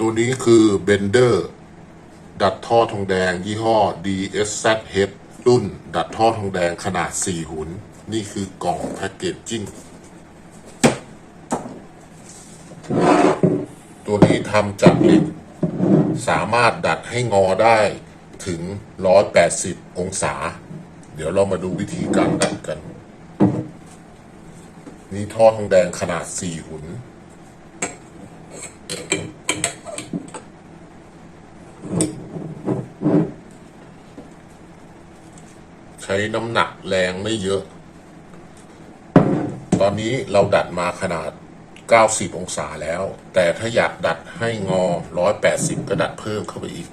ตัวนี้คือเบนเดอร์ดัดท่อทองแดงยี่ห้อ DSZH รุ่น ดัดท่อทองแดงขนาด 4 หุน นี่คือกล่องแพ็กเกจจิ้ง ตัวนี้ทำจากเหล็กสามารถดัดให้งอได้ถึง 180 องศา เดี๋ยวเรามาดูวิธีการดัดกัน นี่ท่อทองแดงขนาด 4 หุน ใช้น้ำหนักแรงไม่เยอะ ตอนนี้เราดัดมาขนาด 90 องศาแล้ว แต่ถ้าอยากดัดให้งอ 180 ก็ดัดเพิ่มเข้าไปอีก